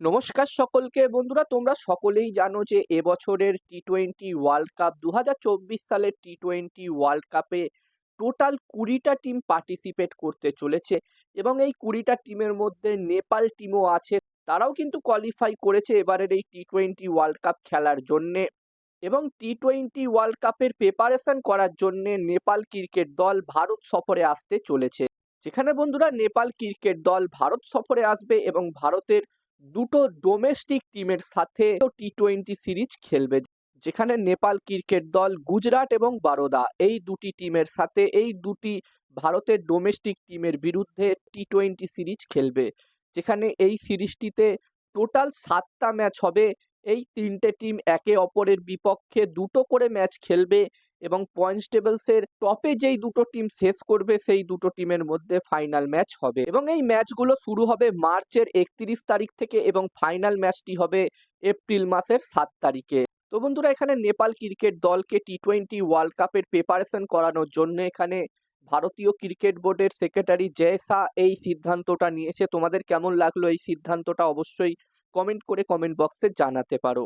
নমস্কার সকলকে। বন্ধুরা, তোমরা সকলেই জানো যে এবছরের টি টোয়েন্টি ওয়ার্ল্ড কাপ দু হাজার চব্বিশ সালের টি টোয়েন্টি ওয়ার্ল্ড কাপে টোটাল কুড়িটা টিম পার্টিসিপেট করতে চলেছে এবং এই কুড়িটা টিমের মধ্যে নেপাল টিমও আছে। তারাও কিন্তু কোয়ালিফাই করেছে এবারের এই টি টোয়েন্টি ওয়ার্ল্ড কাপ খেলার জন্যে এবং টি টোয়েন্টি ওয়ার্ল্ড কাপের প্রিপারেশন করার জন্যে নেপাল ক্রিকেট দল ভারত সফরে আসতে চলেছে। যেখানে বন্ধুরা, নেপাল ক্রিকেট দল ভারত সফরে আসবে এবং ভারতের দুটো ডোমেস্টিক টিমের সাথে টি টোয়েন্টি সিরিজ খেলবে, যেখানে নেপাল ক্রিকেট দল, গুজরাট এবং বারোদা। এই দুটি টিমের সাথে, এই দুটি ভারতের ডোমেস্টিক টিমের বিরুদ্ধে টি টোয়েন্টি সিরিজ খেলবে, যেখানে এই সিরিজটিতে টোটাল সাতটা ম্যাচ হবে। এই তিনটে টিম একে অপরের বিপক্ষে দুটো করে ম্যাচ খেলবে। এবং পয়েন্টস টেবলসের টপে যেই দুটো টিম শেষ করবে, সেই দুটো টিমের মধ্যে ফাইনাল ম্যাচ হবে। এবং এই ম্যাচগুলো শুরু হবে মার্চের একত্রিশ তারিখ থেকে এবং ফাইনাল ম্যাচটি হবে এপ্রিল মাসের সাত তারিখে। তো বন্ধুরা, এখানে নেপাল ক্রিকেট দলকে টি টোয়েন্টি ওয়ার্ল্ড কাপের প্রিপারেশন করানোর জন্য এখানে ভারতীয় ক্রিকেট বোর্ডের সেক্রেটারি জয় শাহ এই সিদ্ধান্তটা নিয়েছে। তোমাদের কেমন লাগল এই সিদ্ধান্তটা অবশ্যই কমেন্ট করে কমেন্ট বক্সে জানাতে পারো।